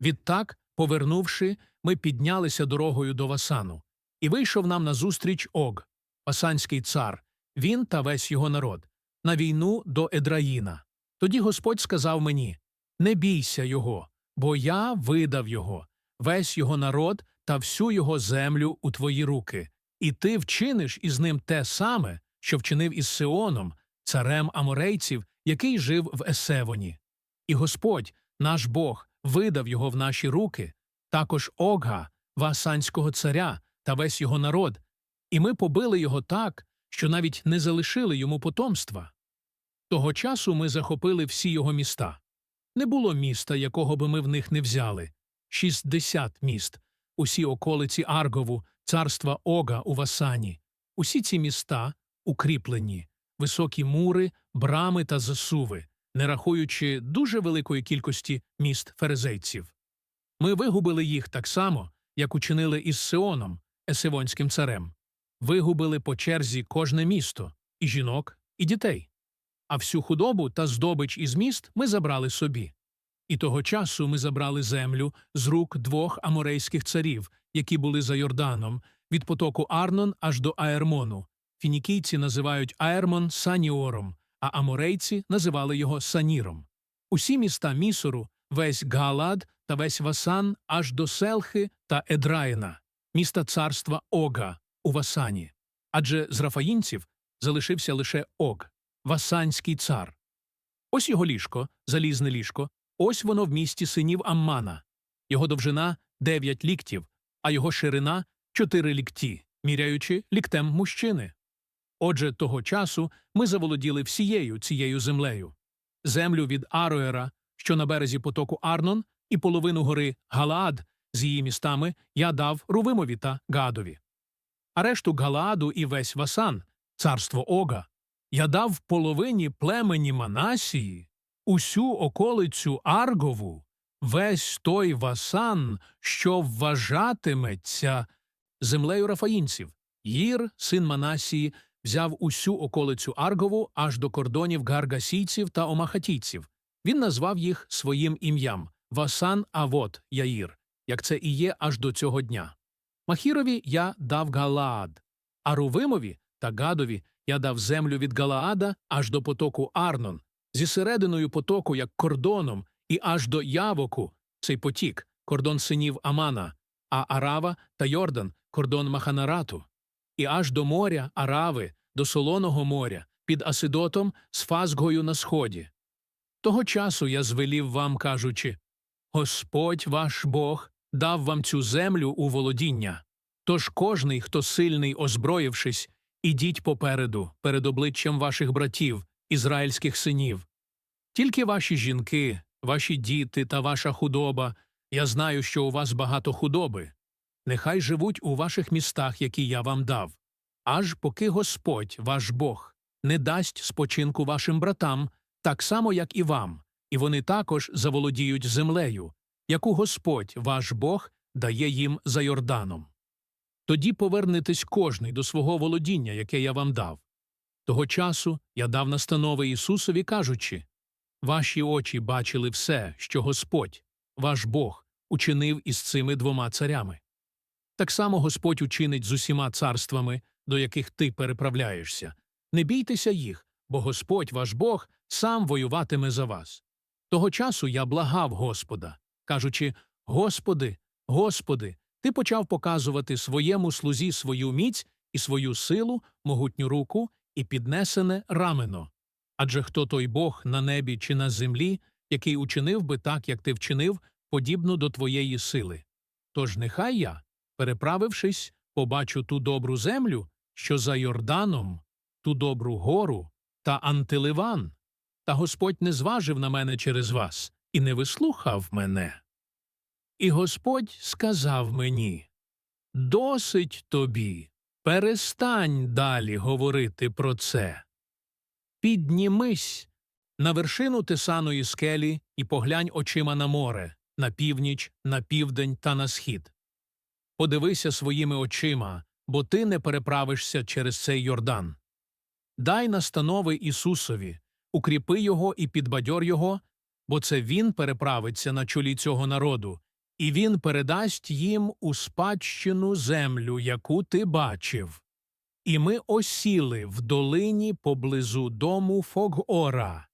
Відтак, повернувши, ми піднялися дорогою до Васану, і вийшов нам назустріч Ог, Васанський цар, він та весь його народ, на війну до Едраїна. Тоді Господь сказав мені: Не бійся його, бо я видав його, весь його народ та всю його землю у твої руки, і ти вчиниш із ним те саме, що вчинив із Сеоном, царем аморейців, який жив в Есевоні. І Господь, наш Бог, видав його в наші руки, також Огга, Васанського царя та весь його народ, і ми побили його так, що навіть не залишили йому потомства. Того часу ми захопили всі його міста. Не було міста, якого би ми в них не взяли. Шістдесят міст, усі околиці Аргову, царства Ога у Васані. Усі ці міста укріплені, високі мури, брами та засуви, не рахуючи дуже великої кількості міст ферезейців. Ми вигубили їх так само, як учинили із Сеоном, есивонським царем. Вигубили по черзі кожне місто, і жінок, і дітей. А всю худобу та здобич із міст ми забрали собі. І того часу ми забрали землю з рук двох аморейських царів, які були за Йорданом, від потоку Арнон аж до Аермону. Фінікійці називають Аермон Саніором, а аморейці називали його Саніром. Усі міста Місору, весь Галад та весь Васан аж до Селхи та Едраїна, міста царства Ога у Васані. Адже з рафаїнців залишився лише Ог, Васанський цар. Ось його ліжко, залізне ліжко, ось воно в місті синів Аммана. Його довжина дев'ять ліктів, а його ширина чотири лікті, міряючи ліктем мужчини. Отже, того часу ми заволоділи всією цією землею. Землю від Ароера, що на березі потоку Арнон, і половину гори Галаад з її містами я дав Рувимові та Гадові. А решту Галааду і весь Васан, царство Ога, я дав половині племені Манасії, усю околицю Аргову, весь той Васан, що вважатиметься землею рафаїнців. Їр, син Манасії, взяв усю околицю Аргову аж до кордонів гаргасійців та омахатійців. Він назвав їх своїм ім'ям Васан Авот Яїр, як це і є аж до цього дня. Махірові я дав Галаад, а Рувимові та Гадові я дав землю від Галаада аж до потоку Арнон, зі серединою потоку як кордоном, і аж до Явоку цей потік, кордон синів Амана, а Арава та Йордан кордон Маханарату, і аж до моря Арави, до Солоного моря, під Асидотом з Фазгою на сході. Того часу я звелів вам, кажучи Господь ваш Бог дав вам цю землю у володіння. Тож кожний, хто сильний, озброївшись, ідіть попереду, перед обличчям ваших братів, ізраїльських синів. Тільки ваші жінки, ваші діти та ваша худоба, я знаю, що у вас багато худоби. Нехай живуть у ваших містах, які я вам дав, аж поки Господь, ваш Бог, не дасть спочинку вашим братам, так само, як і вам, і вони також заволодіють землею, яку Господь, ваш Бог, дає їм за Йорданом. Тоді повернетесь кожний до свого володіння, яке я вам дав. Того часу я дав настанови Ісусові, кажучи Ваші очі бачили все, що Господь, ваш Бог, учинив із цими двома царями. Так само Господь учинить з усіма царствами, до яких ти переправляєшся. Не бійтеся їх, бо Господь, ваш Бог, сам воюватиме за вас. Того часу я благав Господа, кажучи Господи, Господи, ти почав показувати своєму слузі свою міць і свою силу, могутню руку і піднесене рамено. Адже хто той Бог на небі чи на землі, який учинив би так, як ти вчинив, подібно до твоєї сили. Тож нехай я, переправившись, побачу ту добру землю, що за Йорданом, ту добру гору та Антиливан. Та Господь не зважив на мене через вас і не вислухав мене. І Господь сказав мені Досить тобі, перестань далі говорити про це. Піднімись на вершину тесаної скелі і поглянь очима на море, на північ, на південь та на схід. Подивися своїми очима, бо ти не переправишся через цей Йордан. Дай настанови Ісусові, укріпи його і підбадьор його, бо це він переправиться на чолі цього народу, і він передасть їм у спадщину землю, яку ти бачив. І ми осіли в долині поблизу дому Фогора,